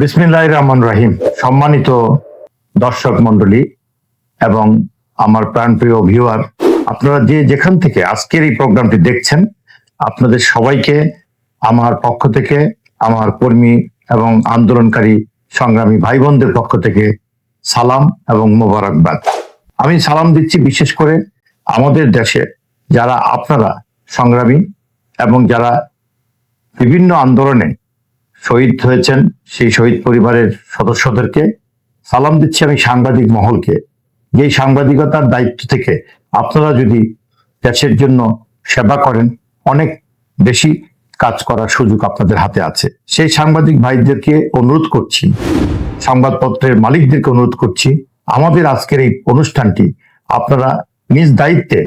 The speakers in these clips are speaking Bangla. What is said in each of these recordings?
বিসমিল্লাহ রহমান রাহিম। সম্মানিত দর্শক মন্ডলী এবং আমার প্রাণপ্রিয় ভিউয়ার আপনারা যে যেখান থেকে আজকের এই প্রোগ্রামটি দেখছেন, আপনাদের সবাইকে, আমার পক্ষ থেকে, আমার কর্মী এবং আন্দোলনকারী সংগ্রামী ভাই বোনদের পক্ষ থেকে সালাম এবং মোবারকবাদ। আমি সালাম দিচ্ছি বিশেষ করে আমাদের দেশে যারা আপনারা সংগ্রামী এবং যারা বিভিন্ন আন্দোলনে শহীদ হয়েছেন সেই শহীদ পরিবারের সদস্যদেরকে। সালাম দিচ্ছি আমি সাংবাদিক মহলকে। যে সাংবাদিকতার দায়িত্ব থেকে আপনারা যদি দেশের জন্য সেবা করেন, অনেক বেশি কাজ করার সুযোগ আপনাদের হাতে আছে। সেই সাংবাদিক ভাইদেরকে অনুরোধ করছি, সংবাদপত্রের মালিকদেরকে অনুরোধ করছি, আমাদের আজকের এই অনুষ্ঠানটি আপনারা নিজ দায়িত্বে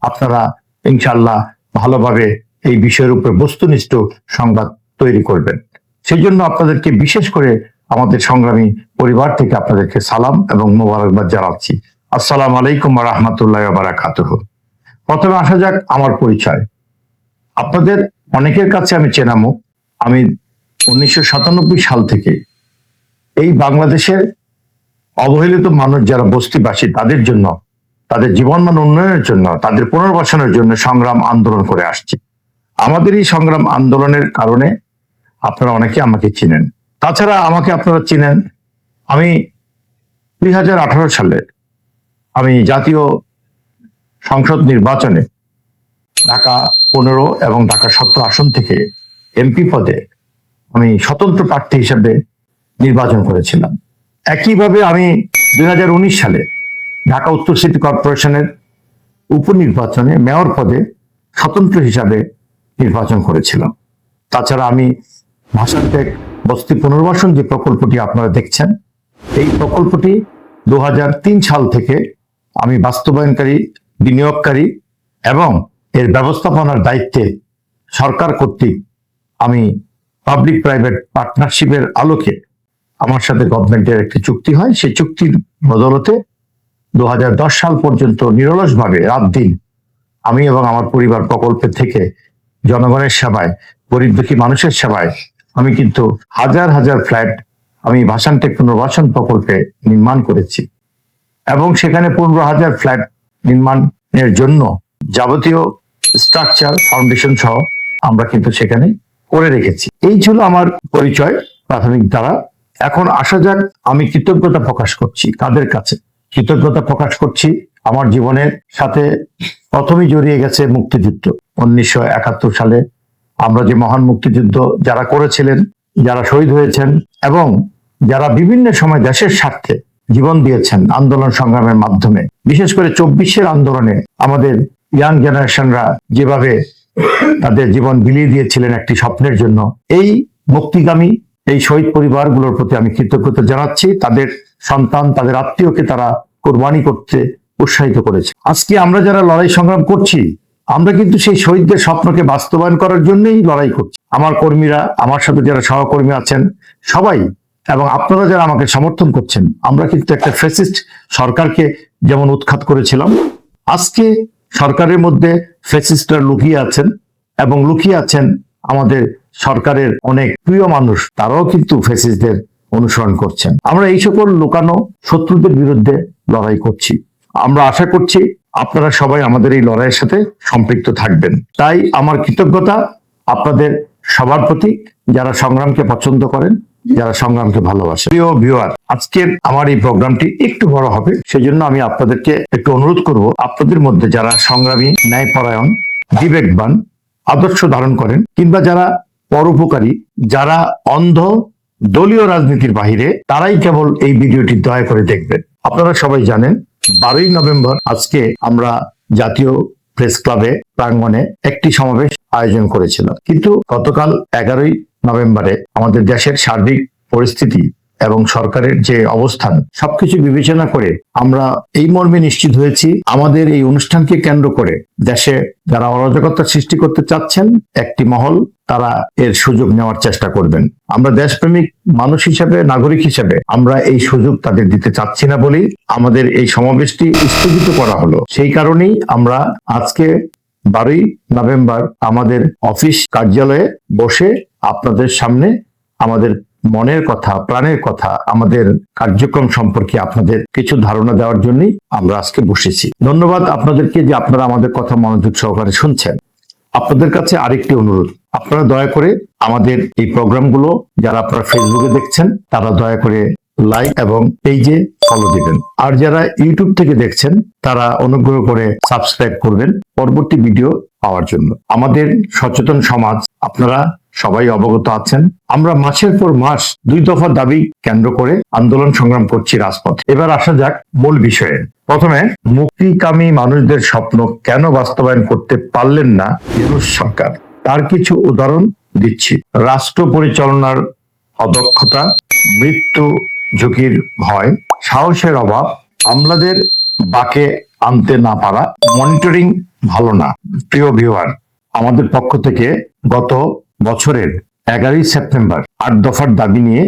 আপনারা ইনশাল্লাহ ভালোভাবে এই বিষয়ের উপর বস্তুনিষ্ঠ সংবাদ তৈরি করবেন। সেই জন্য আপনাদেরকে বিশেষ করে আমাদের সংগ্রামী পরিবার থেকে আপনাদেরকে সালাম এবং মোবারকবাদ জানাচ্ছি। আসসালাম আলাইকুম রহমতুল্লাহ বারাকাতুহ। প্রথমে আসা যাক আমার পরিচয়। আপনাদের অনেকের কাছে আমি চেনামো আমি উনিশশো সাতানব্বই সাল থেকে এই বাংলাদেশের অবহেলিত মানুষ যারা বস্তিবাসী, তাদের জন্য, তাদের জীবনমান উন্নয়নের জন্য, তাদের পুনর্বাসনের জন্য সংগ্রাম আন্দোলন করে আসছি। আমাদের এই সংগ্রাম আন্দোলনের কারণে আপনারা অনেকে আমাকে চিনেন। তাছাড়া আমাকে আপনারা চিনেন, আমি দুই হাজার আঠারো সালে আমি জাতীয় সংসদ নির্বাচনে ঢাকা পনেরো এবং ঢাকা সতেরো আসন থেকে এমপি পদে আমি স্বতন্ত্র প্রার্থী হিসেবে নির্বাচন করেছিলাম। একইভাবে আমি দুই হাজার উনিশ সালে ঢাকা উত্তর সিটি কর্পোরেশনের উপনির্বাচনে মেয়র পদে স্বতন্ত্র হিসাবে নির্বাচন করেছিলাম। তাছাড়া আমি ভাষান্টেক বস্তি পুনর্বাসন যে প্রকল্পটি আপনারা দেখছেন, এই প্রকল্পটি দু হাজার তিন সাল থেকে আমি বাস্তবায়নকারী, বিনিয়োগকারী এবং এর ব্যবস্থাপনার দায়িত্বে সরকার কর্তৃক আমি পাবলিক প্রাইভেট পার্টনারশিপের আলোকে আমার সাথে গভর্নমেন্টের একটি চুক্তি হয়। সেই চুক্তির বদলতে দু হাজার দশ সাল পর্যন্ত নিরলসভাবে রাত দিন আমি এবং আমার পরিবার প্রকল্পের থেকে জনগণের সেবায়, গরিব দুঃখী মানুষের সেবায় আমি কিন্তু হাজার হাজার ফ্ল্যাট আমি ভাষান্টেক পুনর্বাসন প্রকল্পে নির্মাণ করেছি। এবং সেখানে পনেরো হাজার ফ্ল্যাট নির্মাণের জন্য যাবতীয় স্ট্রাকচার, ফাউন্ডেশন সহ আমরা কিন্তু সেখানে করে রেখেছি। এই ছিল আমার পরিচয় প্রাথমিক দ্বারা। এখন আসা যাক, আমি কৃতজ্ঞতা প্রকাশ করছি কাদের কাছে। কৃতজ্ঞতা প্রকাশ করছি আমার জীবনের সাথে প্রথমেই জড়িয়ে গেছে মুক্তিযুদ্ধ। উনিশশো একাত্তর সালে আমরা যে মহান মুক্তিযুদ্ধ যারা করেছিলেন, যারা শহীদ হয়েছেন এবং যারা বিভিন্ন সময় দেশের স্বার্থে জীবন দিয়েছেন আন্দোলন সংগ্রামের মাধ্যমে, বিশেষ করে চব্বিশের আন্দোলনে আমাদের ইয়াং জেনারেশনরা যেভাবে তাদের জীবন বিলিয়ে দিয়েছিলেন একটি স্বপ্নের জন্য, এই মুক্তিগামী, এই শহীদ পরিবারগুলোর প্রতি আমি কৃতজ্ঞতা জানাচ্ছি। তাদের সন্তান, তাদের আত্মীয়কে তারা কোরবানি করতে উৎসাহিত করেছে। আজকে আমরা যারা লড়াই সংগ্রাম করছি আমরা কিন্তু সেই শহীদদের স্বপ্নকে বাস্তবায়ন করার জন্যই লড়াই করছি। আমার কর্মীরা, আমার সাথে যারা সহকর্মী আছেন, সবাই এবং আপনারা যারা আমাকে সমর্থন করছেন, আমরা কিন্তু একটা ফেসিস্ট সরকারকে যেমন উৎখাত করেছিলাম, আজকে সরকারের মধ্যে ফেসিস্টরা লুকিয়ে আছেন এবং লুকিয়ে আছেন আমাদের সরকারের অনেক প্রিয় মানুষ, তারাও কিন্তু ফেসিস্টদের অনুসরণ করছেন। আমরা এই সকল লুকানো শত্রুদের বিরুদ্ধে লড়াই করছি। আমরা আশা করছি আপনারা সবাই আমাদের এই লড়াইয়ের সাথে সম্পৃক্ত থাকবেন। তাই আমার কৃতজ্ঞতা আপনাদের সবার প্রতি, যারা সংগ্রামকে পছন্দ করেন, যারা সংগ্রামকে ভালোবাসে প্রিয় ভিউয়ার আজকের আমার এই প্রোগ্রামটি একটু বড় হবে, সেজন্য আমি আপনাদেরকে একটু অনুরোধ করব, আপনাদের মধ্যে যারা সংগ্রামী, ন্যায়পরায়ণ, বিবেকবান, আদর্শ ধারণ করেন, কিংবা যারা পরোপকারী, যারা অন্ধ, দলীয় রাজনীতির বাহিরে, তারাই কেবল এই ভিডিওটি দয়া করে দেখবেন। আপনারা সবাই জানেন বারোই নভেম্বর আজকে আমরা জাতীয় প্রেস ক্লাবে প্রাঙ্গনে একটি সমাবেশ আয়োজন করেছিলাম। কিন্তু গতকাল এগারোই নভেম্বরে আমাদের দেশের সার্বিক পরিস্থিতি এবং সরকারের যে অবস্থান, সবকিছু বিবেচনা করে আমরা এই মর্মে নিশ্চিত হয়েছি, আমাদের এই অনুষ্ঠানকে কেন্দ্র করে দেশে যারা অরাজকতা সৃষ্টি করতে চাচ্ছেন, একটি মহল, তারা এর সুযোগ নেওয়ার চেষ্টা করবেন। আমরা দেশপ্রেমিক মানুষ হিসেবে, নাগরিক হিসেবে আমরা এই সুযোগ তাদের দিতে চাচ্ছি না বলেই আমাদের এই সমাবেশটি স্থগিত করা হলো। সেই কারণেই আমরা আজকে বারোই নভেম্বর আমাদের অফিস কার্যালয়ে বসে আপনাদের সামনে আমাদের মনের কথা, প্রাণের কথা আমাদের কার্যক্রম সম্পর্কে আপনাদের কিছু ধারণা দেওয়ার জন্যই আমরা আজকে বসেছি। ধন্যবাদ আপনাদেরকে যে আপনারা আমাদের কথা মনোযোগ সহকারে শুনছেন। আপনাদের কাছে আরেকটি অনুরোধ। আপনারা দয়া করে আমাদের এই প্রোগ্রামগুলো যারা আপনারা ফেসবুকে দেখছেন, তারা দয়া করে লাইক এবং পেজে ফলো দিবেন। আর যারা ইউটিউব থেকে দেখছেন, তারা অনুগ্রহ করে সাবস্ক্রাইব করবেন পরবর্তী ভিডিও পাওয়ার জন্য। আমাদের সচেতন সমাজ আপনারা সবাই অবগত আছেন। আমরা মাসের পর মাস দুই দফা দাবি কেন্দ্র করে আন্দোলন সংগ্রাম করছি রাজপথে। এবার আসা যাক মূল বিষয়ে। প্রথমে, মুক্তিকামী মানুষদের স্বপ্ন কেন বাস্তবায়ন করতে পারলেন না সরকার? তার কিছু উদাহরণ দিচ্ছি। রাষ্ট্র পরিচালনার অদক্ষতা, মৃত্যু ঝুঁকির ভয়, সাহসের অভাব, আমলাদের বাকে আনতে না পারা, মনিটরিং ভালো না। প্রিয় ভিউয়ার, আমাদের পক্ষ থেকে গত বছরের এগারোই সেপ্টেম্বর আট দফার দাবি নিয়ে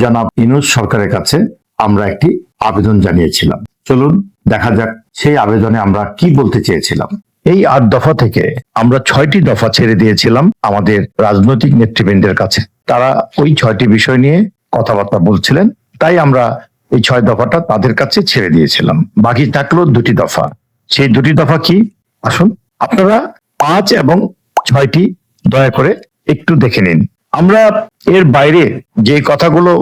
জনাব ইনুস সরকারের কাছে আমরা একটি আবেদন জানিয়েছিলাম। চলুন দেখা যাক সেই আবেদনে আমরা কি বলতে চেয়েছিলাম। এই আট দফা থেকে আমরা ছয়টি দফা ছেড়ে দিয়েছিলাম আমাদের রাজনৈতিক নেতৃবৃন্দের কাছে। তারা ওই ছয়টি বিষয় নিয়ে কথাবার্তা বলছিলেন, তাই আমরা এই ছয় দফাটা তাদের কাছে ছেড়ে দিয়েছিলাম। বাকি থাকল দুটি দফা। সেই দুটি দফা কি? আসুন, আপনারা পাঁচ এবং ছয়টি দয়া করে একটু দেখে নিন। আমরা এর বাইরে যে কথাগুলো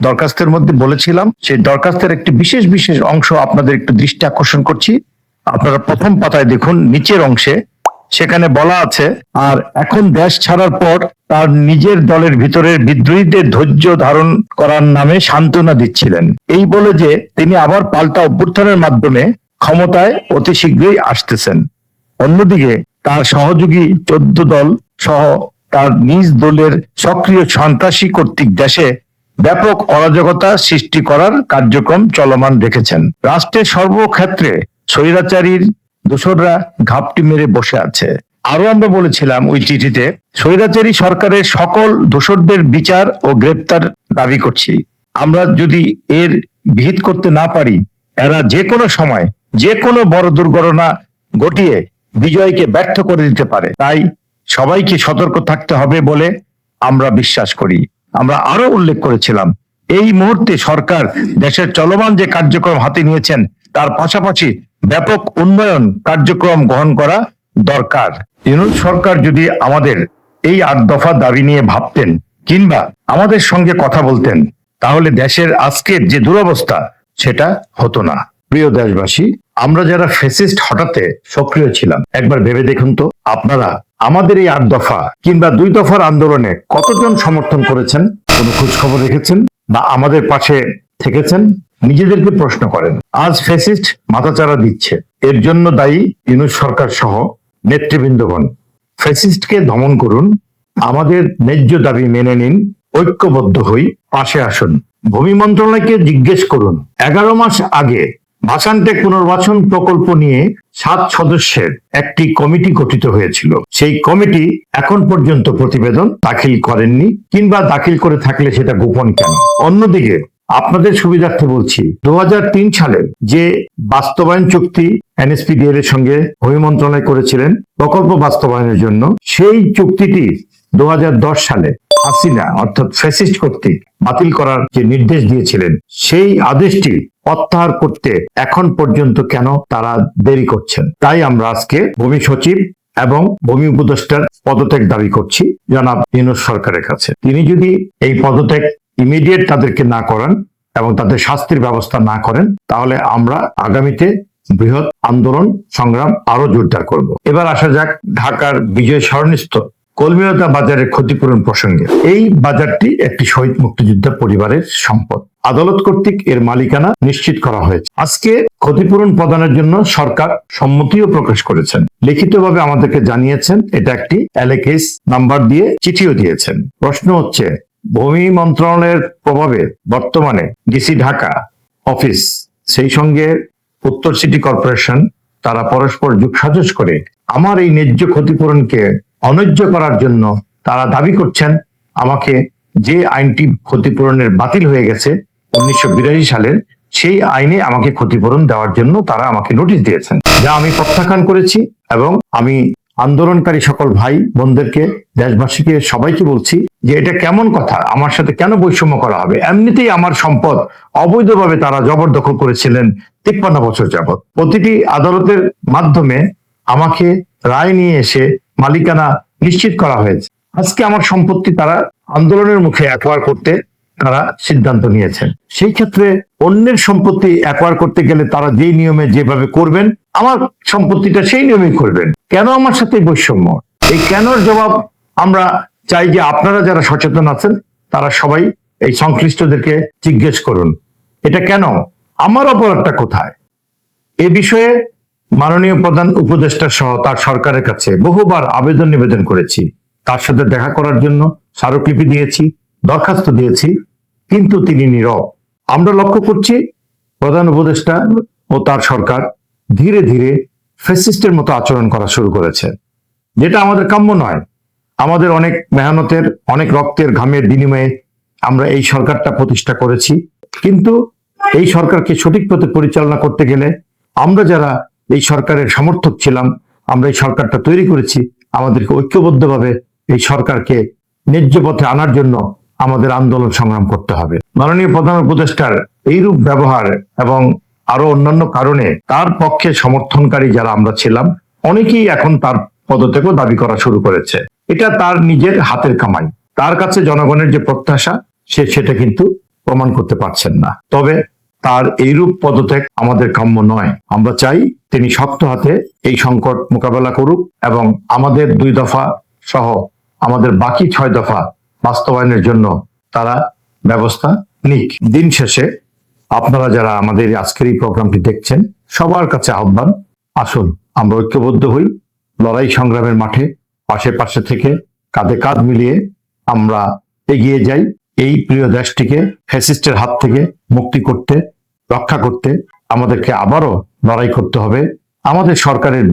দরখাস্তের মধ্যে বলেছিলাম, সেই দরখাস্তের একটি বিশেষ বিশেষ অংশ আপনাদের একটু দৃষ্টি আকর্ষণ করছি। আপনারা প্রথম পাতায় দেখুন, নিচের অংশে সেখানে বলা আছে, আর এখন দেশ ছাড়ার পর তার নিজের দলের ভিতরের বিদ্রোহীদের ধৈর্য ধারণ করার নামে সান্ত্বনা দিচ্ছিলেন। এই বলে যে তিনি আবার পাল্টা অভ্যুত্থানের মাধ্যমে ক্ষমতায় অতি শীঘ্রই আসতেছেন। অন্যদিকে তার সহযোগী চোদ্দ দল সহ তার নিজ দলের সক্রিয় সন্ত্রাসী কর্তৃক দেশে ব্যাপক অরাজকতা সৃষ্টি করার কার্যক্রম চলমান রেখেছেন। রাষ্ট্রের সর্বক্ষেত্রে স্বৈরাচারীর দোসররা ঘাপটি মেরে বসে আছে। আরও আমরা বলেছিলাম ওই চিঠিতে, স্বৈরাচারী সরকারের সকল দোসরদের বিচার ও গ্রেপ্তার দাবি করছি। আমরা যদি এর ভিত করতে না পারি, এরা যে কোনো সময়, যে কোনো বড় দুর্ঘটনা ঘটিয়ে বিজয়কে ব্যর্থ করে দিতে পারে। তাই সবাইকে সতর্ক থাকতে হবে বলে আমরা বিশ্বাস করি। আমরা আরও উল্লেখ করেছিলাম, এই মুহূর্তে সরকার দেশের চলমান যে কার্যক্রম হাতে নিয়েছেন, তার পাশাপাশি ব্যাপক উন্নয়ন কার্যক্রম গ্রহণ করা দরকার। ইউনুস সরকার যদি আমাদের এই আট দফা দাবি নিয়ে ভাবতেন কিংবা আমাদের সঙ্গে কথা বলতেন, তাহলে দেশের আজকের যে দুরবস্থা, সেটা হতো না। প্রিয় দেশবাসী, আমরা যারা ফেসিস্ট হঠাতে সক্রিয় ছিলাম, একবার ভেবে দেখুন তো, আপনারা আমাদের এই আট দফা কিংবা দুই দফার আন্দোলনে কতজন সমর্থন করেছেন? কোনো খোঁজ খবর রেখেছেন? বা আমাদের পাশে থেকেছেন? নিজেদেরকে প্রশ্ন করেন। আজ ফেসিস্ট মাথাচাড়া দিচ্ছে। এর জন্য দায়ী ইউনুস সরকার সহ নেতৃবৃন্দগণ। ফেসিস্টকে দমন করুন। আমাদের ন্যায্য দাবি মেনে নিন। ঐক্যবদ্ধ হই। পাশে আসুন। ভূমি মন্ত্রণালয়কে জিজ্ঞেস করুন। এগারো মাস আগে ভাষান্টেক পুনর্বাসন প্রকল্প নিয়ে সাত সদস্যের একটি কমিটি গঠিত হয়েছিল। সেই কমিটি এখন পর্যন্ত প্রতিবেদন দাখিল করেননি কিংবা দাখিল করে থাকলে সেটা গোপন কেন? অন্যদিকে আপনাদের সুবিধার্থে বলছি দু হাজার তিন সালে যে বাস্তবায়ন চুক্তি এনএসপিডিএল এর সঙ্গে ভূমি মন্ত্রণালয় করেছিলেন প্রকল্প বাস্তবায়নের জন্য, সেই চুক্তিটি দু হাজার দশ সালে হাসিনা, অর্থাৎ ফ্যাসিস্ট কর্তৃক বাতিল করার যে নির্দেশ দিয়েছিলেন, সেই আদেশটি প্রত্যাহার করতে এখন পর্যন্ত কেন তারা দেরি করছেন? তাই আমরা আজকে ভূমি সচিব এবং ভূমি উপদেষ্টার পদত্যাগ দাবি করছি জনাব ইউনুস সরকারের কাছে। তিনি যদি এই পদত্যাগ ইমিডিয়েট তাদেরকে না করান এবং তাদের শাস্তির ব্যবস্থা না করেন, তাহলে আমরা আগামীতে বৃহৎ আন্দোলন সংগ্রাম আরও জোরদার করব। এবার আসা যাক ঢাকার বিজয় স্মরণস্থ কলমিয়তা বাজারের ক্ষতিপূরণ প্রসঙ্গে, এই বাজারটি একটি শহীদ মুক্তিযোদ্ধা পরিবারের সম্পদ। আদালত কর্তৃক এর মালিকানা নিশ্চিত করা হয়েছে। আজকে ক্ষতিপূরণ প্রদানের জন্য সরকার সম্মতিও প্রকাশ করেছেন। লিখিতভাবে আমাদেরকে জানিয়েছেন, এটা একটি এলেকেস নাম্বার দিয়ে চিঠিও দিয়েছেন। প্রশ্ন হচ্ছে, ভূমি মন্ত্রণালয়ের প্রভাবে বর্তমানে ডিসি ঢাকা অফিস, সেই সঙ্গে উত্তর সিটি কর্পোরেশন, তারা পরস্পর যোগসাজস করে, আমার এই ন্যায্য ক্ষতিপূরণকে অন্যায্য করার জন্য তারা দাবি করছেন আমাকে যে আইনটি ক্ষতিপূরণের বাতিল হয়ে গেছে উনিশশো বিরাশি সালের সেই আইনে আমাকে ক্ষতিপূরণ দেওয়ার জন্য তারা আমাকে নোটিশ দিয়েছেন, যা আমি প্রত্যাখ্যান করেছি এবং আমি আন্দোলনকারী সকল ভাই বোনদেরকে, দেশবাসীকে, সবাইকে বলছি যে এটা কেমন কথা, আমার সাথে কেন বৈষম্য করা হবে? এমনিতেই আমার সম্পদ অবৈধভাবে তারা জবরদখল করেছিলেন তিপ্পান্ন বছর যাবৎ। প্রতিটি আদালতের মাধ্যমে আমাকে রায় নিয়ে এসে মালিকানা নিশ্চিত করা হয়েছে। আজকে আমার সম্পত্তি তারা আন্দোলনের মুখে অ্যাকোয়ার করতে তারা সিদ্ধান্ত নিয়েছেন। সেই ক্ষেত্রে অন্যের সম্পত্তি অ্যাকোয়ার করতে গেলে তারা যেই নিয়মে যেভাবে করবেন, আমার সম্পত্তিটা সেই নিয়মেই করবেন। কেন আমার সাথে বৈষম্য? এই কেনর জবাব আমরা চাই যে আপনারা যারা সচেতন আছেন, তারা সবাই এই সংশ্লিষ্টদেরকে জিজ্ঞেস করুন। এটা কেন? আমার অপরাধটা কোথায়? এ বিষয়ে মাননীয় প্রধান উপদেষ্টা সহ তার সরকারের কাছে বহুবার আবেদন নিবেদন করেছি। তার সাথে দেখা করার জন্য স্মারকলিপি দিয়েছি, দরখাস্ত দিয়েছি, কিন্তু তিনি নীরব। আমরা লক্ষ্য করছি প্রধান উপদেষ্টা ও তার সরকার ধীরে ধীরে ফেসিস্টের মতো আচরণ করা শুরু করেছে। যেটা আমাদের কাম্য নয়। আমাদের অনেক মেহনতের, অনেক রক্তের ঘামের বিনিময়ে আমরা এই সরকারটা প্রতিষ্ঠা করেছি। কিন্তু এই সরকারকে সঠিক পথে পরিচালনা করতে গেলে আমরা যারা এই সরকারের সমর্থক ছিলাম, আমরা এই সরকারটা তৈরি করেছি, আমাদেরকে ঐক্যবদ্ধভাবে এই সরকারকে ন্যায্য পথে আনার জন্য আমাদের আন্দোলন সংগ্রাম করতে হবে। মাননীয় প্রধান উপদেষ্টার এইরূপ ব্যবহার এবং আরও অন্যান্য কারণে তার পক্ষে সমর্থনকারী যারা আমরা ছিলাম, অনেকেই এখন তার পদত্যাগও দাবি করা শুরু করেছে। এটা তার নিজের হাতের কামাই। তার কাছে জনগণের যে প্রত্যাশা, সে সেটা কিন্তু প্রমাণ করতে পারছেন না। তবে তার এইরূপ পদত্যাগ আমাদের কাম্য নয়। আমরা চাই তিনি শক্ত হাতে এই সংকট মোকাবেলা করুক এবং আমাদের দুই দফা সহ আমাদের বাকি ছয় দফা বাস্তবায়নের জন্য তারা ব্যবস্থা নিক। দিন শেষে আপনারা যারা আমাদের আজকের এই প্রোগ্রামটি দেখছেন, সবার কাছে আহ্বান, আসুন, আমরা ঐক্যবদ্ধ হই, লড়াই সংগ্রামের মাঠে, পাশে পাশে থেকে কাঁধে কাঁধ মিলিয়ে আমরা এগিয়ে যাই। এই প্রিয় দেশটিকে ফ্যাসিস্টের হাত থেকে মুক্তি করতে, রক্ষা করতে আমাদেরকে আবারও লড়াই করতে হবে আমাদের সরকারের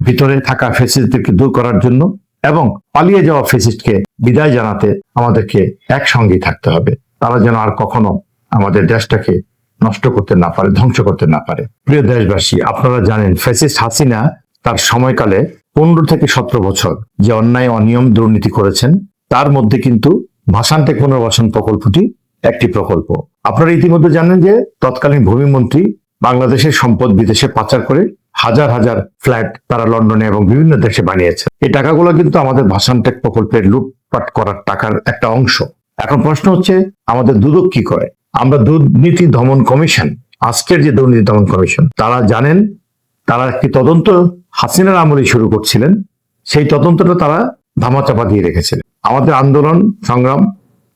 ভিতরে থাকা ফেসিস্টদেরকে দূর করার জন্য এবং পালিয়ে যাওয়া ফেসিস্টকে বিদায় জানাতে আমাদেরকে একসঙ্গেই থাকতে হবে। তারা যেন আর কখনো আমাদের দেশটাকে নষ্ট করতে না পারে, ধ্বংস করতে না পারে। প্রিয় দেশবাসী, আপনারা জানেন ফেসিস্ট হাসিনা তার সময়কালে পনেরো থেকে সতেরো বছর যে অন্যায়, অনিয়ম, দুর্নীতি করেছেন, তার মধ্যে কিন্তু ভাষান্তে পুনর্বাসন প্রকল্পটি একটি প্রকল্প। আপনারা ইতিমধ্যে জানেন যে তৎকালীন ভূমিমন্ত্রী বাংলাদেশের সম্পদ বিদেশে পাচার করে হাজার হাজার ফ্ল্যাট তারা লন্ডনে এবং বিভিন্ন দেশে বানিয়েছে এই টাকাগুলো কিন্তু আমাদের ভাষান্টেক প্রকল্পের লুটপাট করার টাকার একটা অংশ। এখন প্রশ্ন হচ্ছে, আমাদের দুদক কি করে? আমরা দুর্নীতি দমন কমিশন, আজকের যে দুর্নীতি দমন কমিশন, তারা জানেন, তারা একটি তদন্ত হাসিনার আমলে শুরু করছিলেন, সেই তদন্তটা তারা ধামাচাপা দিয়ে রেখেছিলেন। আমাদের আন্দোলন, সংগ্রাম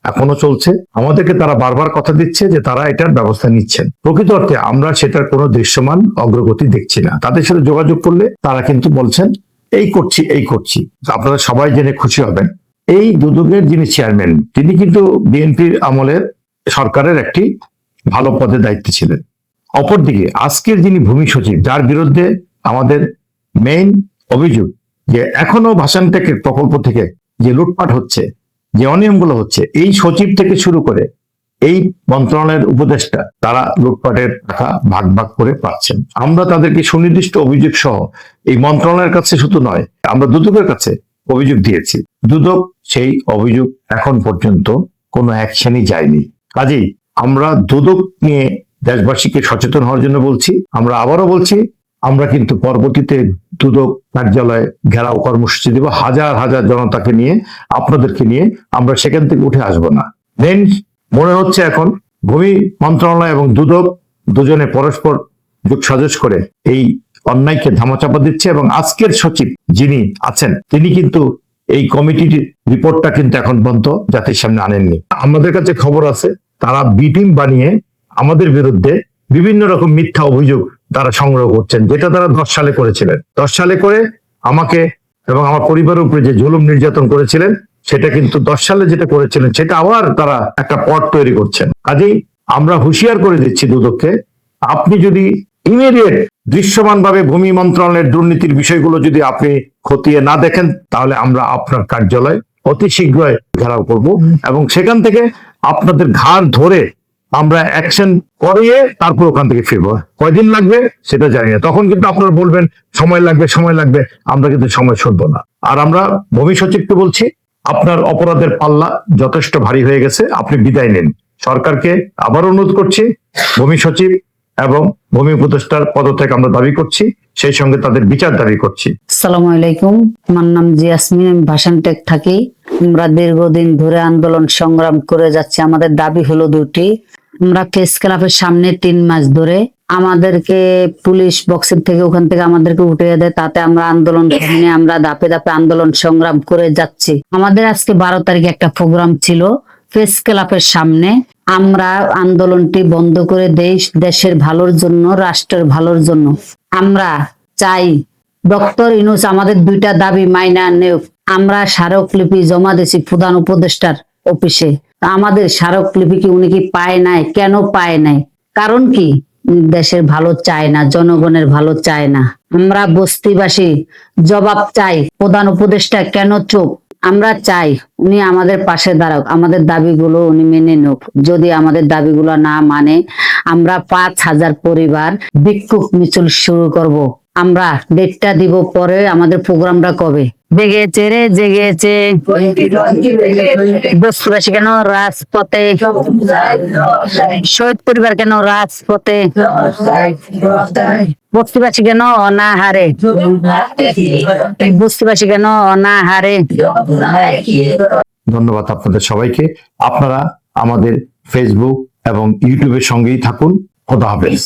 এখনও চলছে। আমাদেরকে তারা বারবার কথা দিচ্ছে যে তারা এটার ব্যবস্থা নিচ্ছেন। প্রকৃত অর্থে আমরা সেটার কোনো দৃশ্যমান অগ্রগতি দেখছি না। তাদের সাথে যোগাযোগ করলে তারা কিন্তু বলছেন, এই করছি এই করছি। আপনারা সবাই জেনে খুশি হবেন। এই দুদকের যিনি চেয়ারম্যান, তিনি কিন্তু বিএনপির আমলের সরকারের একটি ভালো পদে দায়িত্বে ছিলেন। অপরদিকে আজকের যিনি ভূমি সচিব, যার বিরুদ্ধে আমাদের মেইন অভিযোগ যে এখনও ভাষানটেকের প্রকল্প থেকে যে লুটপাট হচ্ছে, যে অনিয়মগুলো হচ্ছে, এই সচিব থেকে শুরু করে এই মন্ত্রণালয়ের উপদেষ্টা তারা লুটপাটের টাকা ভাগ ভাগ করে পাচ্ছেন। আমরা তাদেরকে সুনির্দিষ্ট অভিযোগ সহ এই মন্ত্রণালয়ের কাছে শুধু নয়, আমরা দুদকের কাছে অভিযোগ দিয়েছি। দুদক সেই অভিযোগ এখন পর্যন্ত কোনো অ্যাকশনই যায়নি। কাজেই আমরা দুদক নিয়ে দেশবাসীকে সচেতন হওয়ার জন্য বলছি, আমরা আবারও বলছি আমরা কিন্তু পরবর্তীতে দুদক কার্যালয়ে ঘেরাও কর্মসূচি দেব। হাজার হাজার জনতাকে নিয়ে, আপনাদেরকে নিয়ে আমরা সেখান থেকে উঠে আসব না। দেন মনে হচ্ছে এখন ভূমি মন্ত্রণালয় এবং দুদক দুজনে পরস্পর যোগ সাজস করে এই অন্যায়কে ধামাচাপা দিচ্ছে এবং আজকের সচিব যিনি আছেন, তিনি কিন্তু এই কমিটির রিপোর্টটা কিন্তু এখন পর্যন্ত জাতির সামনে আনেননি। আমাদের কাছে খবর আছে, তারা বি টিম বানিয়ে আমাদের বিরুদ্ধে বিভিন্ন রকম মিথ্যা অভিযোগ তারা সংগ্রহ করছেন যেটা তারা দশ সালে করেছিলেন। দশ সালে করে আমাকে এবং আমার পরিবারের উপরে যে জুলুম নির্যাতন করেছিলেন সেটা কিন্তু দশ সালে যেটা করেছিলেন সেটা আবার তারা একটা পট তৈরি করছেন। কাজেই আমরা হুঁশিয়ার করে দিচ্ছি দুদককে আপনি যদি ইমিডিয়েট দৃশ্যমান ভাবে ভূমি মন্ত্রণালয়ের দুর্নীতির বিষয়গুলো যদি আপনি খতিয়ে না দেখেন তাহলে আমরা আপনার কার্যালয় অতি শীঘ্রই ঘেরাও করব এবং সেখান থেকে আপনাদের ঘাড় ধরে আমরা অ্যাকশন করিয়ে তারপর ওখান থেকে ফিরবো। কয়দিন লাগবে সেটা জানি না। তখন কিন্তু আপনারা বলবেন, সময় লাগবে সময় লাগবে, আমরা কিন্তু সময় শুনব না। আর আমরা ভূমি সচিবকে বলছি, আপনার অপরাধের পাল্লা যথেষ্ট ভারী হয়ে গেছে, আপনি বিদায় নিন। সরকারকে আবার অনুরোধ করছি, ভূমি সচিব এবং ভূমি উপদেষ্টার পদত্যাগ আমরা দাবি করছি, সেই সঙ্গে তাদের বিচার দাবি করছি। সালাম আলাইকুম, আমার নাম জিয়াসমিন, আমি ভাষানটেক থাকি। আমরা দীর্ঘদিন ধরে আন্দোলন সংগ্রাম করে যাচ্ছি। আমাদের দাবি হলো দুটি আমরা প্রেস ক্লাবের সামনে তিন মাস ধরে আমাদেরকে পুলিশ বক্সের থেকে ওখান থেকে আমাদেরকে উঠে দেয়, তাতে আমরা আন্দোলন আমরা দাপে দাপে আন্দোলন সংগ্রাম করে যাচ্ছি। আমাদের আজকে বারো তারিখে একটা প্রোগ্রাম ছিল প্রেস ক্লাবের সামনে। আমরা আন্দোলনটি বন্ধ করে দেশ দেশের ভালোর জন্য, রাষ্ট্রের ভালোর জন্য। আমরা চাই ডক্টর ইনুস আমাদের দুইটা দাবি মাইনা নেওক আমরা স্মারকলিপি জমা দিয়েছি প্রধান উপদেষ্টার অফিসে। আমাদের স্মারকলিপি কি উনি কি পায় নাই? কেন পায় নাই? কারণ কি? দেশের ভালো চায় না, জনগণের ভালো চায় না। আমরা বস্তিবাসী, জবাব চাই। প্রধান উপদেষ্টা কেন চোখ আমরা চাই উনি আমাদের পাশে দাঁড়াক, আমাদের দাবিগুলো উনি মেনে নিক। যদি আমাদের দাবিগুলো না মানে আমরা পাঁচ হাজার পরিবার বিক্ষোভ মিছিল শুরু করব। আমরা ডেটটা দিব পরে আমাদের প্রোগ্রামটা কবে? জেগেছে রে, জেগেছে। বস্তুবাসী কেন রাজপথে? শহীদ পরিবার কেন রাজপথে? বস্তিবাসী কেন অনাহারে? বস্তিবাসী কেন অনাহারে? ধন্যবাদ আপনাদের সবাইকে। আপনারা আমাদের ফেসবুক এবং ইউটিউবের সঙ্গেই থাকুন। খোদা হাফেজ।